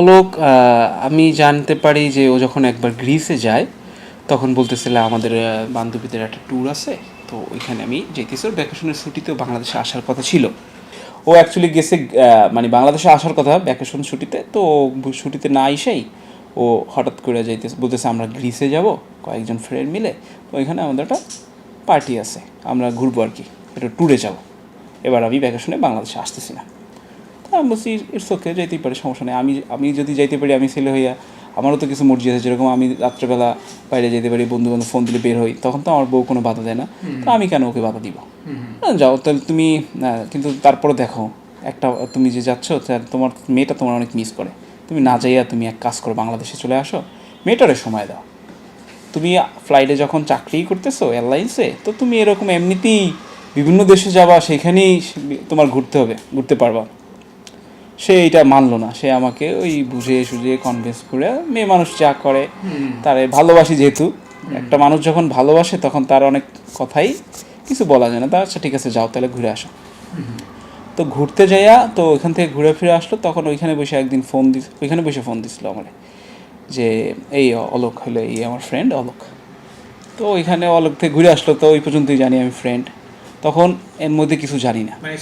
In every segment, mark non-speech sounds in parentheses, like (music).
অলোক আমি জানতে পারি যে ও যখন একবার গ্রিসে যায়, তখন বলতেছিল আমাদের বান্ধবীদের একটা ট্যুর আছে, তো ওইখানে আমি যেতেছি। ওর ভ্যাকেশনের ছুটিতেও বাংলাদেশে আসার কথা ছিল। ও অ্যাকচুয়ালি গেছে মানে বাংলাদেশে আসার কথা ভ্যাকেশন ছুটিতে, তো ছুটিতে না এসেই ও হঠাৎ করে যাইতেছে, বলতেছে আমরা গ্রিসে যাব, কয়েকজন ফ্রেন্ড মিলে ওইখানে আমাদের একটা পার্টি আছে, আমরা ঘুরবো আর কি, একটু ট্যুরে যাব। এবার আমি ভ্যাকেশনে বাংলাদেশে আসতেছি না। আমি বলছি ইটস ওকে যাইতেই পারে সমস্যা নেই। আমি আমি যদি যাইতে পারি আমি ছেলে হইয়া আমারও তো কিছু মর্জি আছে যেরকম আমি রাত্রেবেলা বাইরে যেতে পারি বন্ধু বান্ধব ফোন দিলে বের হই তখন তো আমার বউ কোনো বাধা দেয় না। তো আমি কেন ওকে বাধা দিব? হ্যাঁ, যাও তাহলে তুমি কিন্তু তারপরে দেখো একটা তুমি যে যাচ্ছ তোমার মেয়েটা তোমার অনেক মিস করে। তুমি না যাইয়া তুমি এক কাজ করো বাংলাদেশে চলে আসো মেয়েটারে সময় দাও। তুমি ফ্লাইটে যখন চাকরি করতেছো এয়ারলাইন্সে তো তুমি এরকম এমনিতেই বিভিন্ন দেশে যাবা সেখানেই তোমার ঘুরতে হবে ঘুরতে পারবা। সে এটা মানলো না। সে আমাকে ওই বুঝে সুঝে কনভিন্স করে মেয়ে মানুষ যা করে তারে ভালোবাসি যেহেতু। একটা মানুষ যখন ভালোবাসে তখন তার অনেক কথাই কিছু বলা যায় না। তা আচ্ছা ঠিক আছে যাও তাহলে ঘুরে আসো। তো ঘুরতে যাইয়া তো ওইখান থেকে ঘুরে ফিরে আসলো তখন ওইখানে বসে একদিন ফোন দিস ওইখানে বসে ফোন দিছিল আমার যে এই অলোক হলো এই আমার ফ্রেন্ড অলোক। তো ওইখানে অলোক থেকে ঘুরে আসলো তো ওই পর্যন্তই জানি আমি ফ্রেন্ড তখন এর মধ্যে কিছু জানি না। মানে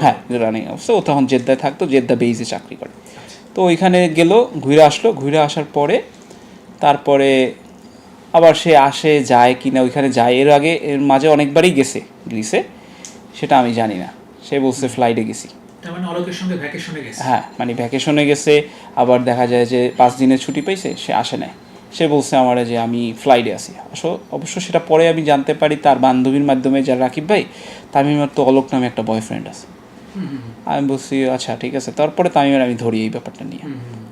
হ্যাঁ রানিং অবস্থা ও তখন জেদ্দায় থাকতো জেদ্দা বেইজে চাকরি করে। তো ওইখানে গেল ঘুরে আসলো। ঘুরে আসার পরে তারপরে আবার সে আসে যায় কি না ওইখানে যায়। এর আগে এর মাঝে অনেকবারই গেছে গ্রিসে সেটা আমি জানি না। সে বলছে ফ্লাইটে গেছি। মানে গেছে। হ্যাঁ মানে ভ্যাকেশনে গেছে। আবার দেখা যায় যে পাঁচ দিনের ছুটি পেয়েছে সে আসে নাই। সে বলছে আমার যে আমি ফ্লাইটে আছি। আসো অবশ্য সেটা পরে আমি জানতে পারি তার বান্ধবীর মাধ্যমে যার রাকিব ভাই তামিমের তো অলোক নামে একটা বয়ফ্রেন্ড আছে। আমি বলছি আচ্ছা ঠিক আছে। তারপরে তামিমের আমি ধরি এই ব্যাপারটা নিয়ে।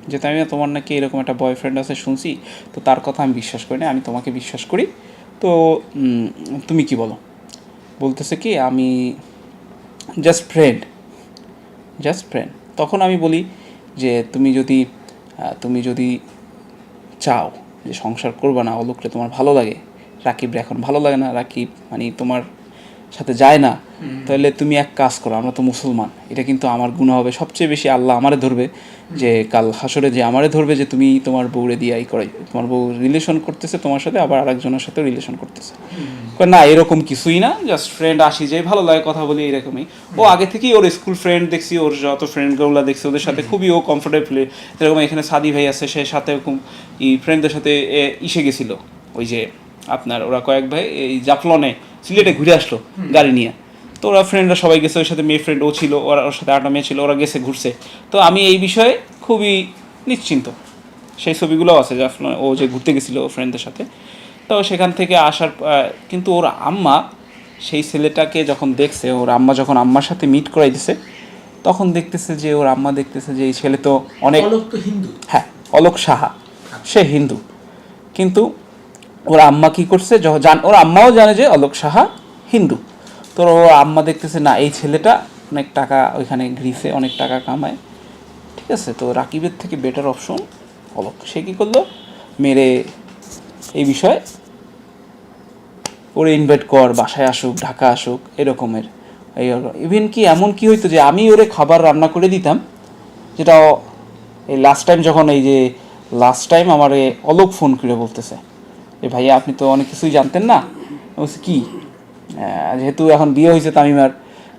যে তামিমা তোমার নাকি এরকম একটা বয়ফ্রেন্ড আছে শুনছি? তো তার কথা আমি বিশ্বাস করি না আমি তোমাকে বিশ্বাস করি। তো তুমি কি বলো? বলতেছে কি আমি জাস্ট ফ্রেন্ড জাস্ট ফ্রেন্ড তখন আমি বলি যে তুমি যদি তুমি যদি চাও যে সংসার করবা না অলোকরে তোমার ভালো লাগে। রাকিবরে এখন ভালো লাগে না। রাকিব মানে তোমার সাথে যায় না তাহলে তুমি এক কাজ করো আমরা তো মুসলমান। এটা কিন্তু আমার গুণ হবে। সবচেয়ে বেশি আল্লাহ আমারে ধরবে যে কাল হাসরে যে আমারে ধরবে যে তুমি তোমার বউরে দিয়ে এই করাই। তোমার বউ রিলেশন করতেছে তোমার সাথে আবার আরেকজনের সাথে রিলেশন করতেছে। না এরকম কিছুই না জাস্ট ফ্রেন্ড আসি যে ভালো লাগে কথা বলি এরকমই ও আগে থেকেই ওর স্কুল ফ্রেন্ড দেখছি ওর যত ফ্রেন্ডগুলো দেখছি ওদের সাথে খুবই ও কমফোর্টেবল যেরকম এখানে সাদি ভাই আছে সে সাথে এরকম ফ্রেন্ডদের সাথে ইসে গেছিল। ওই যে আপনার ওরা কয়েক ভাই এই জাফলনে সিলেটে ঘুরে আসলো গাড়ি নিয়ে। তো ওরা ফ্রেন্ডরা সবাই গেছে ওর সাথে মেয়ে ফ্রেন্ড ও ছিল ওরা ওর সাথে আটা মেয়ে ছিল ওরা গেছে ঘুরছে। তো আমি এই বিষয়ে খুবই নিশ্চিন্ত। সেই ছবিগুলো আছে জাফলনে ও যে ঘুরতে গেছিল ওর ফ্রেন্ডদের সাথে। তো সেখান থেকে আসার কিন্তু ওর আম্মা সেই ছেলেটাকে যখন দেখছে ওর আম্মা যখন আম্মার সাথে মিট করাই দিছে তখন দেখতেছে যে ওর আম্মা দেখতেছে যে এই ছেলে তো অনেক হিন্দু। হ্যাঁ অলোক সাহা। সে হিন্দু। কিন্তু ওর আম্মা কি করছে? যখন জান ওর আম্মাও জানে যে অলোক সাহা হিন্দু। তো ওর আম্মা দেখতেছে, না, এই ছেলেটা অনেক টাকা ওইখানে গ্রিসে অনেক টাকা কামায়। ঠিক আছে? তো রাকিবের থেকে বেটার অপশন অলোক। সে কী করল? মেরে এই বিষয়ে ওরে ইনভাইট কর, বাসায় আসুক, ঢাকা আসুক, এরকমের। এই ইভেন কি এমন কি হইতো যে আমি ওরে খাবার রান্না করে দিতাম, যেটা এই লাস্ট টাইম যখন এই যে লাস্ট টাইম আমার অলোক ফোন করে বলতেছে। যে ভাইয়া, আপনি তো অনেক কিছুই জানতেন না। বলছি, কি? যেহেতু এখন বিয়ে হয়েছে তামিমার,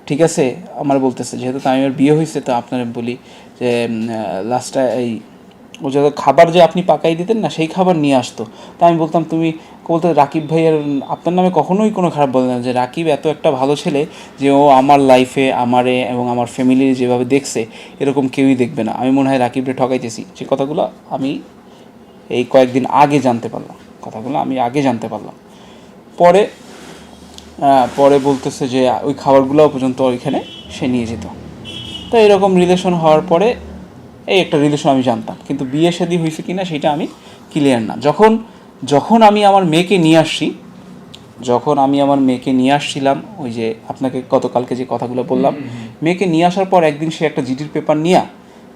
ঠিক আছে? আমার বলতেছে, যেহেতু তামিমার বিয়ে হয়েছে, তো আপনার বলি যে লাস্টটা এই, ও যত খাবার যে আপনি পাকাই দিতেন না, সেই খাবার নিয়ে আসতো। তা আমি বলতাম, তুমি বলতে, রাকিব ভাইয়ের আপনার নামে কখনোই কোনো খারাপ বলে না যে রাকিব এত একটা ভালো ছেলে যে ও আমার লাইফে আমারে এবং আমার ফ্যামিলির যেভাবে দেখছে, এরকম কেউই দেখবে না। আমি মনে হয় রাকিবরে ঠকাইতেছি। যে কথাগুলো আমি এই কয়েকদিন আগে জানতে পারলাম। কথাগুলো আমি আগে জানতে পারলাম। পরে পরে বলতেছে যে ওই খাবারগুলো পর্যন্ত ওইখানে সে নিয়ে যেত। তো এরকম রিলেশন হওয়ার পরে এই একটা রিলেশন আমি জানতাম। কিন্তু বিয়ে শাদী হয়েছে কিনা সেটা আমি ক্লিয়ার না। যখন যখন আমি আমার মেয়েকে নিয়ে আসছি যখন আমি আমার মেয়েকে নিয়ে আসছিলাম ওই যে আপনাকে গতকালকে যে কথাগুলো বললাম মেয়েকে নিয়ে আসার পর একদিন সে একটা জিডির পেপার নিয়ে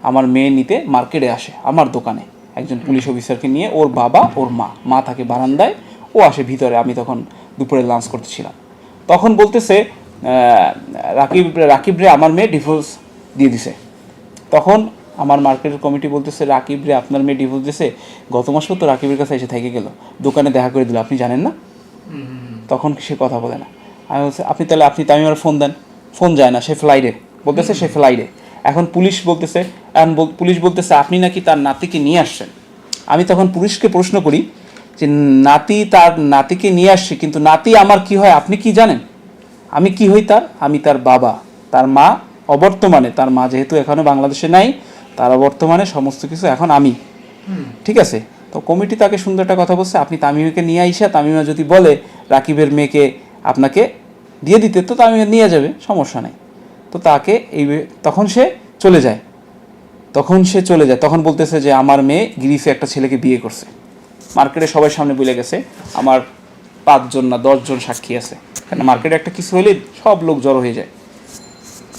আমার মেয়ে নিতে মার্কেটে আসে আমার দোকানে। একজন পুলিশ অফিসারকে নিয়ে ওর বাবা ওর মা মা থাকে বারান্দায় ও আসে ভিতরে আমি তখন দুপুরে লাঞ্চ করতেছিলাম। তখন বলতেছে রাকিব রাকিব রে আমার মেয়ে ডিভোর্স দিয়ে দিছে। তখন আমার মার্কেটের কমিটি বলতেছে রাকিব রে আপনার মেয়ে ডিভোর্স দিয়েছে গত মাসেও তো রাকিবের কাছে এসে থেকে গেল। দোকানে দেখা করে দিল আপনি জানেন না। তখন সে কথা বলে না। আমি বলছি আপনি তাহলে আপনি তামিমার ফোন দেন। ফোন যায় না সে ফ্লাইটে বলতেছে সে ফ্লাইটে এখন পুলিশ বলতেছে এখন পুলিশ বলতেছে আপনি নাকি তার নাতিকে নিয়ে আসছেন? আমি তখন পুলিশকে প্রশ্ন করি যে নাতি তার নাতিকে নিয়ে আসছে কিন্তু নাতি আমার কি হয় আপনি কি জানেন? আমি কি হই তার? আমি তার বাবা তার মা অবর্তমানে তার মা যেহেতু এখনও বাংলাদেশে নাই তার অবর্তমানে সমস্ত কিছু এখন আমি। ঠিক আছে? তো কমিটি তাকে সুন্দর একটা কথা বলছে আপনি তামিমাকে নিয়ে আইসা তামিমা যদি বলে রাকিবের মেয়েকে আপনাকে দিয়ে দিতে তো তামিমা নিয়ে যাবে সমস্যা নেই। তো তাকে এই তখন সে চলে যায়। তখন সে চলে যায়। তখন বলতেছে যে আমার মেয়ে গ্রিসে একটা ছেলেকে বিয়ে করছে। মার্কেটে সবার সামনে বলে গেছে আমার পাঁচজন না দশজন সাক্ষী আছে। কারণ মার্কেটে একটা কিছু হলে সব লোক জড়ো হয়ে যায়।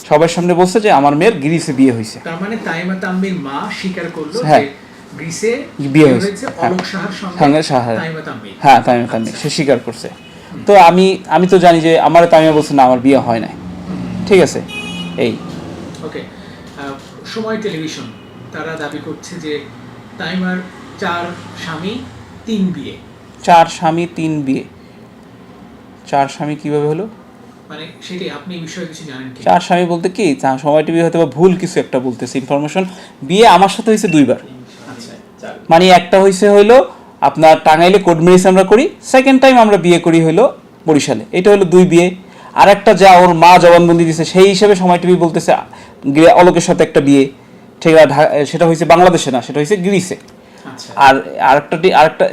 সবার সামনে বলছে যে আমার মেয়ের গ্রিসে বিয়ে হয়েছে। তার মানে তাইমা তাম্মির মা স্বীকার করল হ্যাঁ। গ্রিসে বিয়ে হয়েছে, হ্যাঁ। অলোক সাহার সঙ্গে তাইমা হ্যাঁ তামিম সে স্বীকার করছে। তো আমি আমি তো জানি যে আমার তামিমা বলছে না আমার বিয়ে হয় নাই। ঠিক আছে। এই। ওকে সময় টেলিভিশন তারা দাবি করছে যে তাইমার চার স্বামী তিন বিয়ে। চার স্বামী তিন বিয়ে। চার স্বামী কীভাবে হলো? মানে সেটি আপনি বিষয়ে কিছু জানেন কি? চার স্বামী বলতে কি চা- সময় টিভি হয়তো বা ভুল কিছু একটা বলতেছে ইনফরমেশন বিয়ে আমার সাথে হয়েছে দুইবার। আচ্ছা মানে একটা হয়েছে হইল আপনার টাঙ্গাইলে কোড মেরিস আমরা করি সেকেন্ড টাইম আমরা বিয়ে করি হইল বরিশালে। এটা হলো দুই বিয়ে। আর একটা যা ওর মা জবানবন্দি দিছে সেই হিসেবে সময় টিভি বলতেছে অলোকের সাথে একটা বিয়ে ঠিক আছে সেটা হয়েছে বাংলাদেশে না সেটা হয়েছে গ্রিসে। আচ্ছা। আর আরেকটা আরেকটা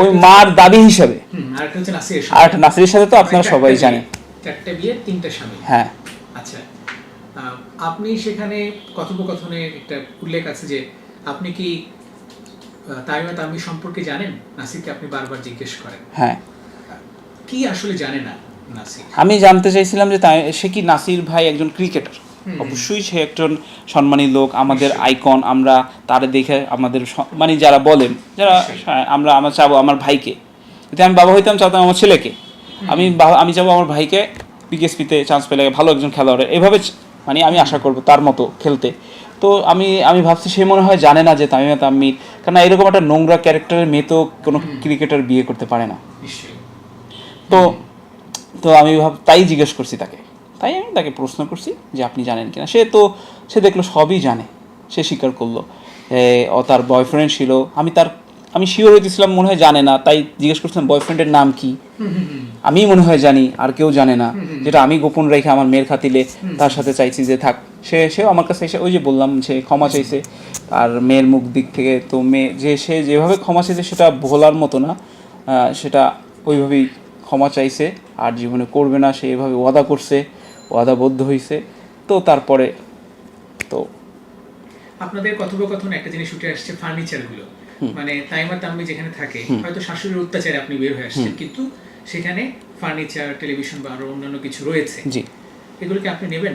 ওই মার দাবি হিসাবে। আরেকটা নাসির আর একটা নাসিরের সাথে তো আপনারা সবাই জানেন। চারটে বিয়ে তিনটা স্বামী। হ্যাঁ। আচ্ছা আপনি সেখানে কথোপকথনে একটা উল্লেখ আছে যে আপনি কি তাইমা তাম্মি সম্পর্কে জানেন? নাসিরকে আপনি বারবার জিজ্ঞেস করেন। হ্যাঁ। কি আসলে জানে না? আমি জানতে চাইছিলাম যে তাই- সে কি নাসির ভাই একজন ক্রিকেটার? অবশ্যই সে একজন সম্মানী লোক আমাদের আইকন আমরা তারে দেখে আমাদের মানে যারা বলেন যারা আমরা আমরা চাবো আমার ভাইকে। যদি আমি বাবা হইতাম চাইতাম আমার ছেলেকে। আমি আমি চাবো আমার ভাইকে বিকেএসপিতে চান্স পেলে ভালো একজন খেলোয়াড়। এভাবে মানে আমি আশা করব তার মতো খেলতে। তো আমি আমি ভাবছি সে মনে হয় জানে না যে তামিমা তাম্মির কারণ এরকম একটা নোংরা ক্যারেক্টারের মেয়ে তো কোনো ক্রিকেটার বিয়ে করতে পারে না। তো তো আমি ভাব, তাই জিজ্ঞেস করছি তাকে। তাই আমি তাকে প্রশ্ন করছি যে আপনি জানেন কিনা। সে তো, সে দেখল সবই জানে। সে স্বীকার করল। ও তার বয়ফ্রেন্ড ছিল। আমি তার, আমি শিওর হইতেছিলাম, মনে হয় জানে না। তাই জিজ্ঞেস করছিলাম বয়ফ্রেন্ডের নাম কি। আমি মনে হয় জানি, আর কেউ জানে না। যেটা আমি গোপন রেখে আমার মেয়ের খাতিলে তার সাথে চাইছি যে থাক। সে সেও আমার কাছে এসে ওই যে বললাম সে ক্ষমা চাইছে। আর মেয়ের মুখ দিক থেকে তো মেয়ে যে সে যেভাবে ক্ষমা চাইছে সেটা ভোলার মতো না। সেটা ওইভাবেই ক্ষমা চাইছে। আর জীবনে করবে না সে এভাবে ওয়াদা করছে ওয়াদাবদ্ধ হয়েছে তো তারপরে তো আপনাদের কথোপকথন একটা জিনিস উঠে আসছে ফার্নিচারগুলো মানে তাইমা তাম্মি যেখানে থাকে হয়তো শাশুড়ির অত্যাচারে আপনি বের হয়ে আসছেন কিন্তু সেখানে ফার্নিচার টেলিভিশন বা আরও অন্যান্য কিছু রয়েছে। জি। এগুলোকে আপনি নেবেন?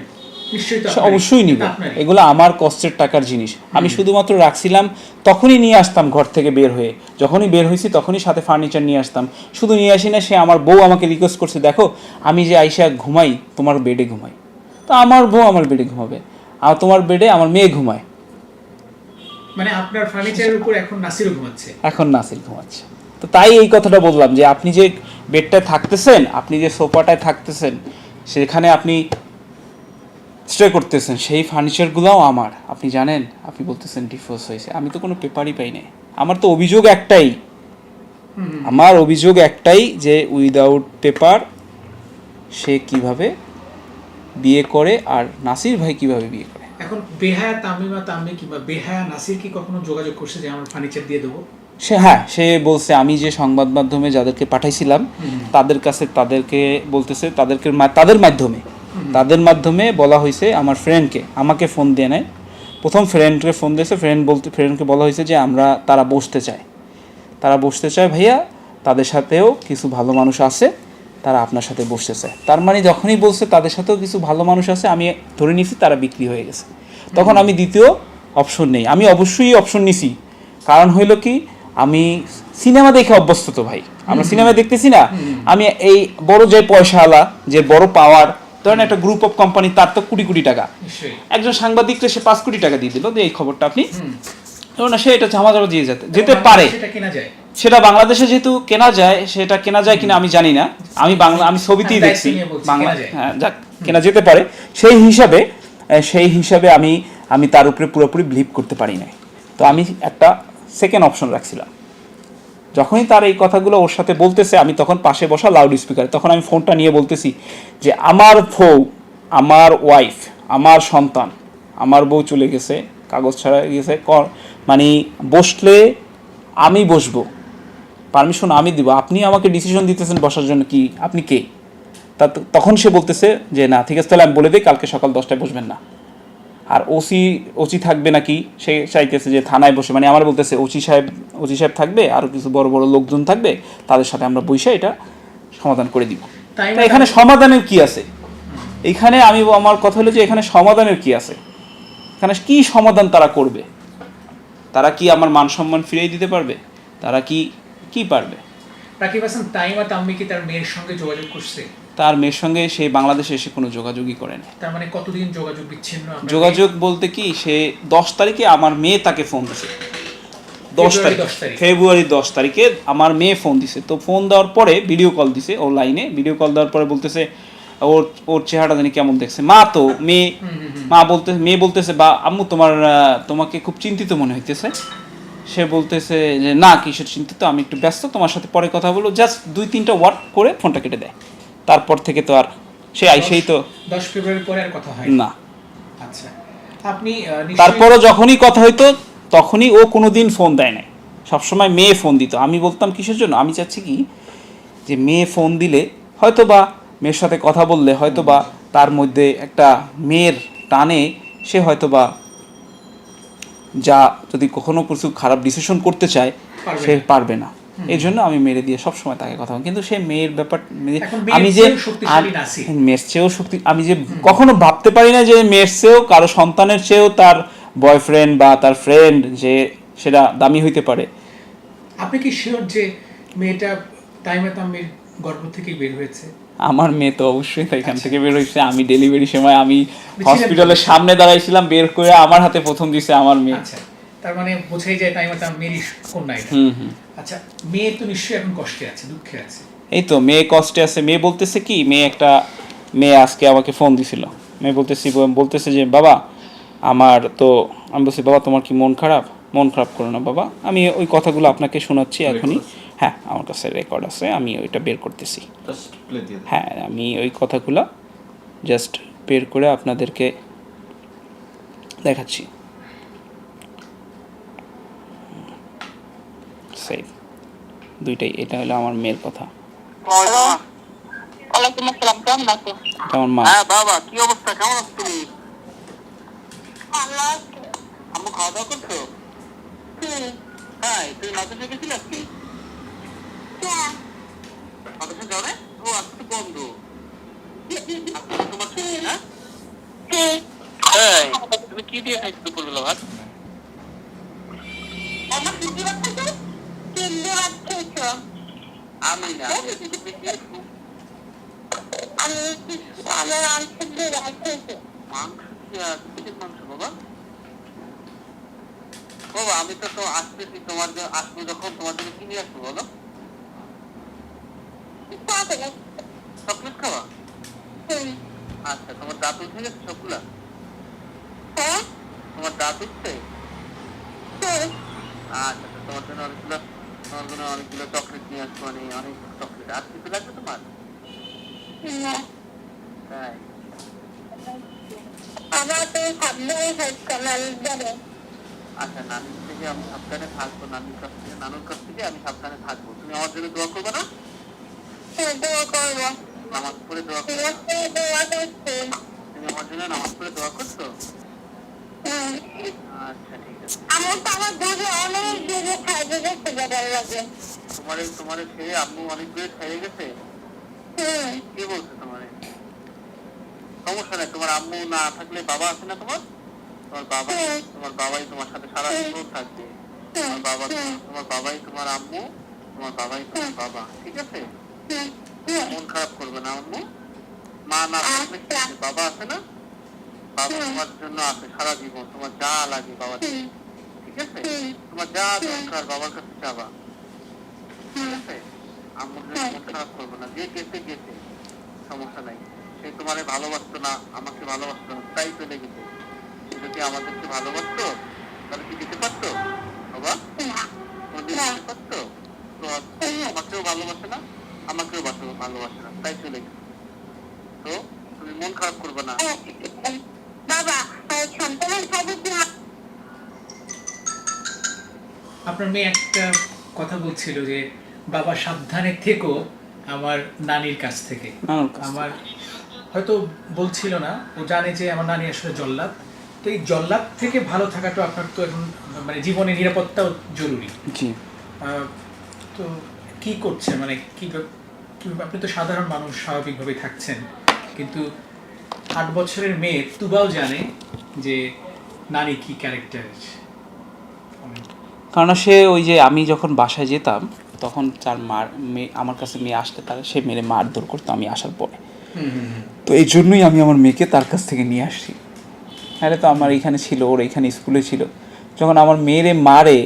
অবশ্যই নিব। এগুলো আমার কষ্টের টাকার জিনিস। আমি শুধুমাত্র রাখছিলাম তখনই নিয়ে আসতাম ঘর থেকে বের হয়ে। যখনই বের হয়েছি তখনই সাথে ফার্নিচার নিয়ে আসতাম। শুধু নিয়ে আসি না সে আমার বউ আমাকে রিকোয়েস্ট করছে দেখো আমি যে আইসা ঘুমাই তোমার বেডে ঘুমাই। তো আমার বউ আমার বেডে ঘুমাবে আর তোমার বেডে আমার মেয়ে ঘুমায়। মানে আপনার ফার্নিচারের উপর এখন নাসিরও ঘুমাচ্ছে। এখন নাসির ঘুমাচ্ছে। তো তাই এই কথাটা বললাম যে আপনি যে বেডটায় থাকতেছেন আপনি যে সোফাটায় থাকতেছেন সেখানে আপনি স্টে করতেছেন সেই ফার্নিচারগুলোও আমার। আপনি জানেন আপনি বলতেছেন ডিফোর্স হয়েছে। আমি তো কোনো পেপারই পাই নাই। আমার তো অভিযোগ একটাই। আমার অভিযোগ একটাই যে উইদাউট পেপার সে কীভাবে বিয়ে করে আর নাসির ভাই কীভাবে বিয়ে করে? এখন বেহায়া তামিমা তাম্মি কিংবা বেহায়া নাসির কি কখনো যোগাযোগ করছে যে আমার ফার্নিচার দিয়ে দেবো সে হ্যাঁ সে বলছে আমি যে সংবাদ মাধ্যমে যাদেরকে পাঠাইছিলাম তাদের কাছে তাদেরকে বলতেছে তাদেরকে তাদের মাধ্যমে। তাদের মাধ্যমে বলা হয়েছে আমার ফ্রেন্ডকে আমাকে ফোন দিয়ে নেয়। প্রথম ফ্রেন্ডকে ফোন দিয়েছে ফ্রেন্ড বলতে ফ্রেন্ডকে বলা হয়েছে যে আমরা তারা বসতে চায়। তারা বসতে চায় ভাইয়া তাদের সাথেও কিছু ভালো মানুষ আছে তারা আপনার সাথে বসতে চায়। তার মানে যখনই বলছে তাদের সাথেও কিছু ভালো মানুষ আছে আমি ধরে নিছি তারা বিক্রি হয়ে গেছে। তখন আমি দ্বিতীয় অপশন নেই। আমি অবশ্যই অপশন নিছি। কারণ হইল কি আমি সিনেমা দেখে অভ্যস্ত তো ভাই। আমরা সিনেমা দেখতেছি না। আমি এই বড় যে পয়সাওয়ালা যে বড় পাওয়ার ধরেন একটা গ্রুপ অফ কোম্পানি তার তো কোটি কোটি টাকা। একজন সাংবাদিককে সে পাঁচ কোটি টাকা দিয়ে দিল যে এই খবরটা আপনি না সে এটা ঝামাঝামা দিয়ে যেতে যেতে পারে। সেটা কেনা যায়। সেটা বাংলাদেশে যেহেতু কেনা যায় সেটা কেনা যায় কিনা আমি জানি না। আমি বাংলা আমি ছবিতেই দেখছি। বাংলা হ্যাঁ যাক কেনা যেতে পারে। সেই হিসাবে সেই হিসাবে আমি আমি তার উপরে পুরোপুরি বিলিভ করতে পারি না তো আমি একটা সেকেন্ড অপশন রাখছিলাম। যখনই তার এই কথাগুলো ওর সাথে বলতেছে, আমি তখন পাশে বসা লাউড স্পিকার তখন আমি ফোনটা নিয়ে বলতেছি যে, আমার বউ, আমার ওয়াইফ আমার সন্তান, আমার বউ চলে গেছে, কাগজ ছাড়া গেছে, কর মানে বসলে আমি বসবো। পারমিশন আমি দিব। আপনি আমাকে ডিসিশন দিতেছেন বসার জন্য কি? আপনি কে? তা, তখন সে বলতেছে যে, না, ঠিক আছে, তাহলে আমি বলে দিই, কালকে সকাল দশটায় বসবেন না। আর ওসি ওসি থাকবে নাকি? সে চাইতেছে যে থানায় বসে মানে আমার বলতেছে ওসি সাহেব ওসি সাহেব থাকবে আরও কিছু বড় বড় লোকজন থাকবে তাদের সাথে আমরা বসে এটা সমাধান করে দিব। তাই এখানে সমাধানের কি আছে? এখানে আমি আমার কথা হলো যে এখানে সমাধানের কি আছে? এখানে কি সমাধান তারা করবে? তারা কি আমার মান সম্মান ফিরিয়ে দিতে পারবে? তারা কি কি পারবে? রাকিব হাসান তাইমা তাম্মি কি তার মেয়ের সঙ্গে যোগাযোগ করছে। তার মেয়ের সঙ্গে সে বাংলাদেশে এসে কোনো যোগাযোগই করে না তার মানে কতদিন যোগাযোগ বিচ্ছিন্ন যোগাযোগ বলতে কি সে দশ তারিখে আমার মেয়ে তাকে ফোন দিছে। দশ তারিখ ফেব্রুয়ারি দশ তারিখে আমার মেয়ে ফোন দিছে। তো ফোন দেওয়ার পরে ভিডিও কল দিছে ও লাইনে ভিডিও কল দেওয়ার পরে বলতেছে ওর ওর চেহারাটা জানি কেমন দেখছে। মা তো মেয়ে মা বলতে মেয়ে বলতেছে বা আম্মু তোমার তোমাকে খুব চিন্তিত মনে হইতেছে। সে বলতেছে যে না কিসের চিন্তিত? আমি একটু ব্যস্ত তোমার সাথে পরে কথা বলব। জাস্ট দুই তিনটা ওয়ার্ড করে ফোনটা কেটে দেয়। তারপর থেকে তো আর সে আইসেই তো দশ ফেব্রুয়ারি পরে আর কথা হয় না। আচ্ছা। আপনি তারপরও যখনই কথা হইতো তখনই ও কোনোদিন ফোন দেয় নাই। সবসময় মেয়ে ফোন দিত। আমি বলতাম কিসের জন্য? আমি চাচ্ছি কি? যে মেয়ে ফোন দিলে হয়তো বা মেয়ের সাথে কথা বললে হয়তো বা তার মধ্যে একটা মেয়ের টানে সে হয়তো বা যা যদি কখনো কিছু খারাপ ডিসিশন করতে চায় সে পারবে না। এই জন্য আমি মেরে দিয়ে সবসময় তাকে কথা বলি। কিন্তু সে মেয়ের ব্যাপার আমি যে নাসির। মেয়ের চেয়েও শক্তি আমি যে কখনো ভাবতে পারি না যে মেয়ের চেয়েও কারও সন্তানের চেয়েও তার বয়ফ্রেন্ড বা তার ফ্রেন্ড যে সেটা দামি হইতে পারে। আপনি কি শিওর যে মেয়েটা তাইমা তাম্মির গর্ভ থেকেই বের হয়েছে? আমার মেয়ে তো অবশ্যই এখান থেকে বের হয়েছে। আমি ডেলিভারি সময় আমি হসপিটালের সামনে দাঁড়াইছিলাম বের করে আমার হাতে প্রথম দিছে আমার মেয়ে। আচ্ছা তার মানে বোঝাই যায় তাইমা তাম্মিরই কন্যা এটা হুম হুম। আচ্ছা মেয়ে তো নিশ্চয়ই এখন কষ্টে আছে দুঃখে আছে। এই তো মেয়ে কষ্টে আছে। মেয়ে বলতেছে কি মেয়ে একটা মেয়ে আজকে আমাকে ফোন দিছিল। মেয়ে বলতেছি বলতেছে যে বাবা আমার তো আমি বলছি বাবা তোমার কি মন খারাপ? মন খারাপ করো না বাবা। আমি ওই কথাগুলো আপনাকে শোনাচ্ছি এখনই। হ্যাঁ আমার কাছে রেকর্ড আছে আমি ওইটা বের করতেছি। হ্যাঁ আমি ওই কথাগুলো জাস্ট বের করে আপনাদেরকে দেখাচ্ছি। সেভ দুইটাই এটা হলো আমার মেয়ের কথা। কেমন মা? হ্যাঁ বাবা কি অবস্থা? কেমন আছো তুমি? আম্মু খাওয়া দাওয়া করছ? হ্যাঁ তুই মাদ্রাসা গেছিলি আজকে? মাদ্রাসা যাও না ও আজকে বন্ধ। তোমার ছুটি না তুমি কি দিয়ে খাইছো দুপুরবেলা ভাত আমি তো তো আসতেছি তোমার জ- আসব যখন তোমার জন্য কিনে আসব বলো চকলেট খাওয়া আচ্ছা তোমার দাঁত উঠে গেছে সবগুলা তোমার দাঁত উঠছে আচ্ছা তোমার জন্য অনেকগুলো তোমার জন্য অনেকগুলো চকলেট নিয়ে আসব মানে অনেক চকলেট আর কিছু লাগবে তোমার? তাই? আমার তো সামনে হচ্ছে না আচ্ছা নানির থেকে আমি সাবধানে থাকব নানির কাছ থেকে নানুর কাছ থেকে আমি সাবধানে থাকব। তুমি আমার জন্য দোয়া করবে না? দোয়া করব। নামাজ পড়ে দোয়া করবে না? দোয়া করছি। তুমি আমার জন্য নামাজ পড়ে দোয়া করছ? হুম। আচ্ছা ঠিক আছে। আমার তো আমার দুধে অনেক দুধে খাইতে গেছে বেড়ার লাগে। তোমার তোমার ছেলে আম্মু অনেক দূরে ছেড়ে গেছে? কি বলছে তোমার সমস্যা নেই তোমার আম্মু না থাকলে বাবা আছে না তোমার? তোমার বাবা তোমার বাবাই তোমার সাথে সারা জীবন থাকবে। তোমার বাবা তোমার বাবাই তোমার আম্মু তোমার বাবাই তোমার বাবা ঠিক আছে? মন খারাপ করবে না আম্মু? মা না থাকলে বাবা আছে না? বাবা তোমার জন্য আছে সারা জীবন। তোমার যা লাগে বাবা ঠিক আছে? তোমার যা দরকার বাবার কাছে যাবা ঠিক আছে? আম্মুর মন খারাপ করব না। যে গেছে গেছে সমস্যা নাই। সে তোমারে ভালোবাসতো না আমাকে ভালোবাসতো না তাই চলে গেছে। যদি আমাদেরকে ভালোবাসতো তাহলে কি যেতে পারতো? বাবা? কোনদিন যেতে পারতো? তো আমাকেও ভালোবাসে না আমাকেও বাসো- ভালোবাসে না তাই চলে গেছে। তো তুমি মন খারাপ করবে না। আপনার মেয়ে একটা কথা বলছিল যে বাবা সাবধানে থেকো আমার নানির কাছ থেকে। আমার হয়তো বলছিল না ও জানে যে আমার নানি আসলে জল্লাদ। তো এই জল্লাদ থেকে ভালো থাকাটা আপনার তো এখন মানে জীবনের নিরাপত্তাও জরুরি। আহ, তো কি করছে? মানে কি আপনি তো সাধারণ মানুষ স্বাভাবিকভাবে থাকছেন। কিন্তু আট বছরের মেয়ে তুবাও জানে যে নারী কি ক্যারেক্টার কারণ সে ওই যে আমি যখন বাসায় যেতাম তখন তার মার মেয়ে আমার কাছে মেয়ে আসতে তার সে মেরে মারধর করতো আমি আসার পরে। তো এই জন্যই আমি আমার মেয়েকে তার কাছ থেকে নিয়ে আসছি। তাহলে তো আমার এখানে ছিল ওর এখানে স্কুলে ছিল। যখন আমার মেয়েরে মারে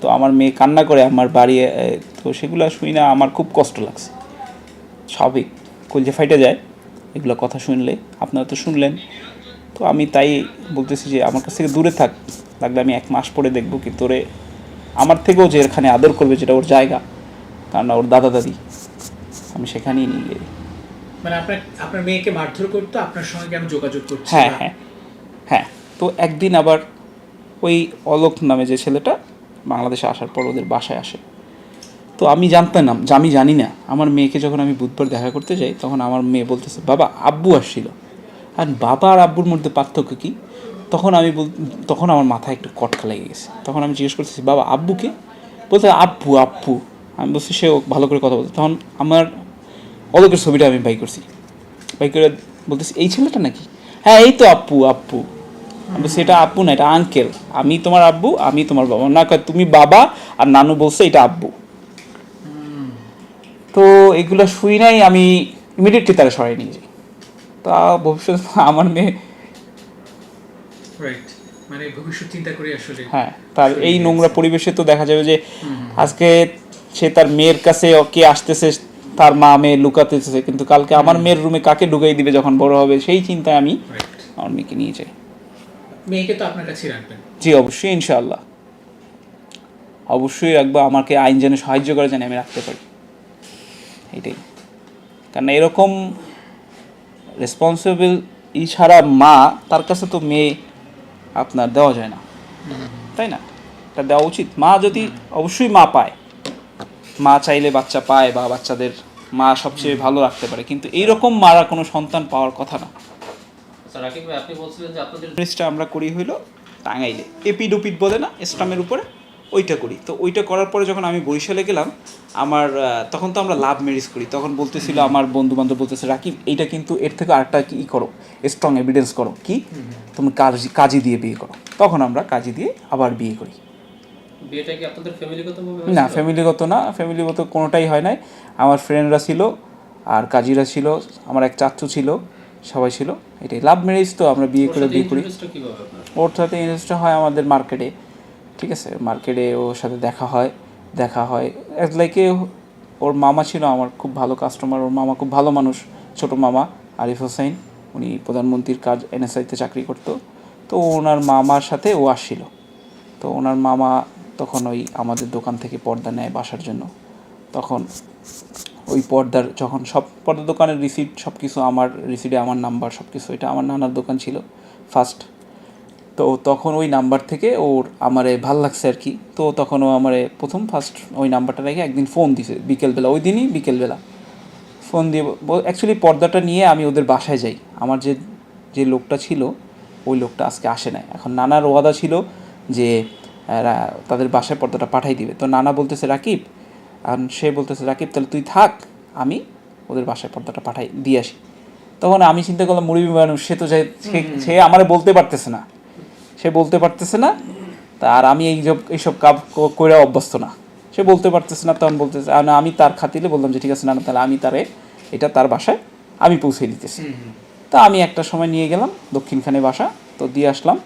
তো আমার মেয়ে কান্না করে আমার বাড়ি তো সেগুলো শুই না আমার খুব কষ্ট লাগছে। স্বাভাবিক কলজে ফাইটে যায়। এগুলো কথা শুনলে আপনারা তো শুনলেন। তো আমি তাই বলতেছি যে আমার কাছ থেকে দূরে থাক লাগলে আমি এক মাস পরে দেখব কি তোরে আমার থেকেও যে এখানে আদর করবে যেটা ওর জায়গা কারণ ওর দাদা দাদি আমি সেখানেই নিয়ে যাই মানে আপনার আপনার মেয়েকে মারধর করতো আপনার সঙ্গে কেন যোগাযোগ করছে হ্যাঁ হ্যাঁ হ্যাঁ তো একদিন আবার ওই অলোক নামে যে ছেলেটা বাংলাদেশে আসার পর ওদের বাসায় আসে। তো আমি জানতাম যে আমি জানি না। আমার মেয়েকে যখন আমি বুধবার দেখা করতে যাই, তখন আমার মেয়ে বলতেছে, বাবা, আব্বু আসছিল। আর বাবা আর আব্বুর মধ্যে পার্থক্য কী? তখন আমি বল, তখন আমার মাথায় একটু কটকা লেগে গেছে। তখন আমি জিজ্ঞেস করতেছি, বাবা আব্বুকে বলতে আব্বু আব্বু। আমি বলছি সেও ভালো করে কথা বলছে। তখন আমার অলোকের ছবিটা আমি বাই করছি। বাই করে বলতেছি, এই ছেলেটা নাকি? হ্যাঁ এই তো আপ্পু আপ্পু আমি বলছি, এটা আপ্পু না, এটা আঙ্কেল আমি তোমার আব্বু, আমি তোমার বাবা। না তুমি বাবা আর নানু বলছে এটা আব্বু। তো এগুলো শুই নাই আমি ইমিডিয়েটলি তারা সরাই নিয়ে যাই। তা ভবিষ্যৎ আমার মেয়ে রাইট মানে ভবিষ্যৎ চিন্তা করে আসলে হ্যাঁ তার এই নোংরা পরিবেশে তো দেখা যাবে যে আজকে সে তার মেয়ের কাছে কে আসতেছে তার মা মেয়ে লুকাতেছে কিন্তু কালকে আমার মেয়ের রুমে কাকে ঢুকাই দিবে যখন বড় হবে সেই চিন্তায় আমি আমার মেয়েকে নিয়ে যাই। মেয়েকে তো আপনার কাছেই রাখবেন। জি অবশ্যই ইনশাআল্লাহ। অবশ্যই রাখব আমাকে আইন যেন সাহায্য করে যেন আমি রাখতে পারি। এটাই। কারণ এরকম রেসপন্সিবল ই ছাড়া মা তার কাছে তো মেয়ে আপনার দেওয়া যায় না। তাই না? এটা দেওয়া উচিত। মা যদি অবশ্যই মা পায়। মা চাইলে বাচ্চা পায় বা বাচ্চাদের মা সবচেয়ে ভালো রাখতে পারে। কিন্তু এইরকম মারা কোনো সন্তান পাওয়ার কথা না। আপনি বলছিলেন যে আপনাদের আমরা করি হইল টাঙ্গাইলে এপিডোপিড বলে না স্টামের উপরে। ওইটা করি। তো ওইটা করার পরে যখন আমি বরিশালে গেলাম আমার তখন তো আমরা লাভ ম্যারেজ করি। তখন বলতেছিল আমার বন্ধু বান্ধব বলতেছে রাকিব এইটা কিন্তু এর থেকে আরেকটা কি করো? স্ট্রং এভিডেন্স করো। কি? তুমি কাজি কাজী দিয়ে বিয়ে করো। তখন আমরা কাজী দিয়ে আবার বিয়ে করি। না ফ্যামিলিগত না ফ্যামিলিগত কোনোটাই হয় নাই। আমার ফ্রেন্ডরা ছিল আর কাজীরা ছিল আমার এক চাচ্চু ছিল সবাই ছিল। এটাই। লাভ ম্যারেজ তো আমরা বিয়ে করে বিয়ে করি। ওর সাথে ইনভেস্টটা হয় আমাদের মার্কেটে ঠিক আছে মার্কেটে ওর সাথে দেখা হয় দেখা হয়। লাইকে ওর মামা ছিল আমার খুব ভালো কাস্টমার ওর মামা খুব ভালো মানুষ, ছোট মামা, আরিফ হোসেন। উনি প্রধানমন্ত্রীর কাজ এনএসআইতে চাকরি করতো। তো ওনার মামার সাথে ও আসছিল। তো ওনার মামা তখন ওই আমাদের দোকান থেকে পর্দা নেয় বাসার জন্য। তখন ওই পর্দার যখন সব পর্দার দোকানের রিসিট সব কিছু আমার রিসিটে আমার নাম্বার সব কিছু এটা আমার নানার দোকান ছিল। ফার্স্ট তো তখন ওই নাম্বার থেকে ওর আমারে ভালো লাগছে আর কি। তো তখন ও আমারে প্রথম ফার্স্ট ওই নাম্বারটা রেখে একদিন ফোন দিছে বিকেলবেলা। ওই দিনই বিকেলবেলা। ফোন দিয়ে অ্যাকচুয়ালি পর্দাটা নিয়ে আমি ওদের বাসায় যাই। আমার যে যে লোকটা ছিল ওই লোকটা আজকে আসে নাই। এখন নানার ওয়াদা ছিল যে তাদের বাসায় পর্দাটা পাঠাই দিবে। তো নানা বলতেছে রাকিব আর সে বলতেছে রাকিব তাহলে তুই থাক আমি ওদের বাসায় পর্দাটা পাঠাই দিয়ে আসি। তখন আমি চিন্তা করলাম মুরবি মানুষ সে তো সে আমারে বলতে পারতেছে না। সে বলতে পারতেছে না তা আর আমি এইসব এইসব কাজ ক- করে অভ্যস্ত না। সে বলতে পারতেছে না তখন বলতেছে না, আমি তার খাতিলে বললাম যে ঠিক আছে না না, তাহলে আমি তারে এটা তার বাসায় আমি পৌঁছে দিতেছি। তা আমি একটা সময় নিয়ে গেলাম দক্ষিণখানে বাসা তো দিয়ে আসলাম।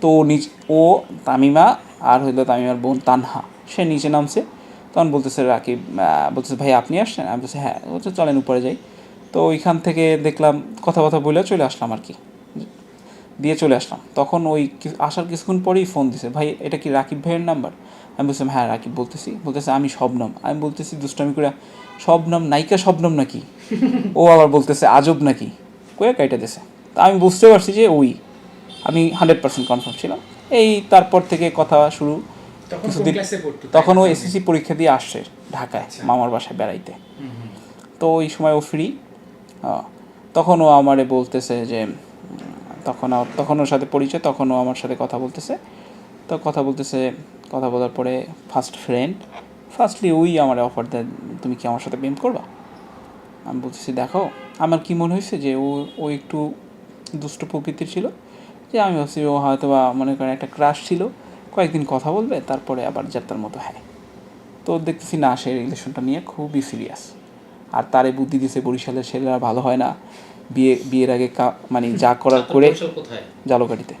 তো ও নিচ ও তামিমা আর হইল তামিমার বোন তানহা সে নিচে নামছে। তখন বলতেছে রাকিব বলতেছে ভাই আপনি আসছেন? আমি বলছি হ্যাঁ। বলছে চলেন উপরে যাই। তো ওইখান থেকে দেখলাম কথা কথা বলে চলে আসলাম আর কি। দিয়ে চলে আসলাম। তখন ওই আসার কিছুক্ষণ পরেই ফোন দিছে ভাই এটা কি রাকিব ভাইয়ের নাম্বার আমি বলছিলাম হ্যাঁ রাকিব বলতেছি। বলতেছে আমি শবনম। আমি বলতেছি দুষ্টামি করে শবনম নায়িকা শবনম নাকি? (laughs) ও আবার বলতেছে আজব নাকি? কয়ে কাইটা দিছে। তা আমি বুঝতে পারছি যে ওই আমি হান্ড্রেড পার্সেন্ট কনফার্ম ছিলাম। এই তারপর থেকে কথা শুরু কিছুদিন তখন ও এসএসসি পরীক্ষা দিয়ে আসছে ঢাকায় মামার বাসায় বেড়াইতে। তো ওই সময় ও ফ্রি তখন ও আমারে বলতেছে যে তখন তখন ওর সাথে পরিচয়, তখন ও আমার সাথে কথা বলতেছে। তো কথা বলতেছে, কথা বলার পরে ফার্স্ট ফ্রেন্ড ফার্স্টলি ওই আমার অফার দেয়, তুমি কি আমার সাথে প্রেম করবা? আমি বলতেছি, দেখো, আমার কি মনে হয়েছে যে ও ও একটু দুষ্ট প্রকৃতির ছিল, যে আমি ভাবছি ও হয়তো বা মনে করেন একটা ক্রাশ ছিল, কয়েকদিন কথা বলবে, তারপরে আবার যাত্রার মতো হ্যাঁ। তো দেখতেছি, না, সে রিলেশনটা নিয়ে খুবই সিরিয়াস আর তারে বুদ্ধি দিছে বরিশালের ছেলেরা, ভালো হয় না। বিয়ে বিয়ের আগে কা- মানে যা করার করে কোথায়?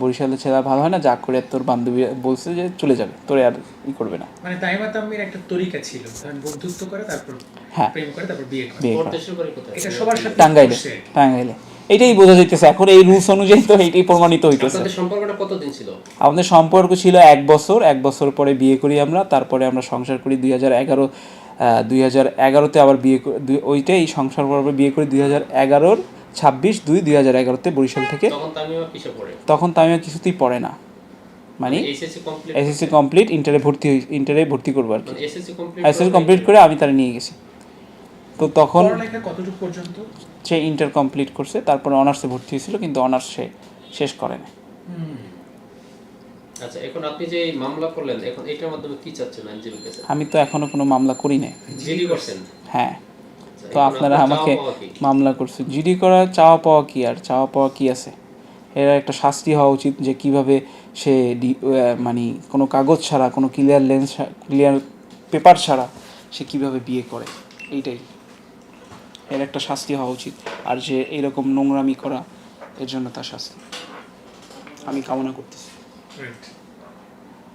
বরিশালের ছেলে ভালো হয় না? যা করে তোর বান্ধবী বলছে যে চলে যাবে। তোরে আর ই করবে না। মানে তাইমা তাম্মির একটা তরিকা ছিল। ধরেন বন্ধুত্ব করে তারপর হ্যাঁ। প্রেম করে তারপর বিয়ে করে। বিয়ে ওর করা। কোথায়? এটা সবার সাথে টাঙ্গাইলে। টাঙ্গাইলে। এটাই বোঝা যাইতেছে। এখন এই রুলস অনুযায়ী তো এটাই প্রমাণিত হইতেছে। আপনাদের সম্পর্কটা কতদিন ছিল? আমাদের সম্পর্ক ছিল এক বছর। এক বছর পরে বিয়ে করি আমরা। তারপরে আমরা সংসার করি দুই হাজার এগারো দুই হাজার এগারোতে আবার বিয়ে করি- দুই- ওইটাই সংসার পর্বে বিয়ে করে দুই হাজার এগারোর ছাব্বিশ দুই দুই হাজার এগারোতে বরিশাল থেকে তখন তামিমা কিছুতেই পড়ে না। মানে এসএসসি কমপ্লিট এসএসসি কমপ্লিট ইন্টারে ভর্তি হই ইন্টারে ভর্তি করব আর কি। মানে এসএসসি কমপ্লিট এসএসসি কমপ্লিট করে আমি তারা নিয়ে গেছি। তো তখন পড়ালেখা কতটুকু পর্যন্ত? সে ইন্টার কমপ্লিট করছে তারপরে অনার্সে ভর্তি হয়েছিল কিন্তু অনার্স সে শেষ করে না আচ্ছা এখন আপনি যে মামলা করলেন এখন এটার মাধ্যমে কি চাচ্ছেন আইনজীবীর কাছে? আমি তো এখনও কোনো মামলা করি নাই। জিডি করছেন? হ্যাঁ। আচ্ছা, তো আপনারা আমাকে? মামলা করছে। জিডি করা চাওয়া পাওয়া কি আর? চাওয়া পাওয়া কি আছে? এর একটা শাস্তি হওয়া উচিত যে কীভাবে সে মানে কোনো কাগজ ছাড়া কোনো ক্লিয়ার লেন্স ক্লিয়ার পেপার ছাড়া সে কীভাবে বিয়ে করে? এইটাই। এর একটা শাস্তি হওয়া উচিত। আর যে এরকম নোংরামি করা এর জন্য তার শাস্তি। আমি কামনা করতেছি। Right.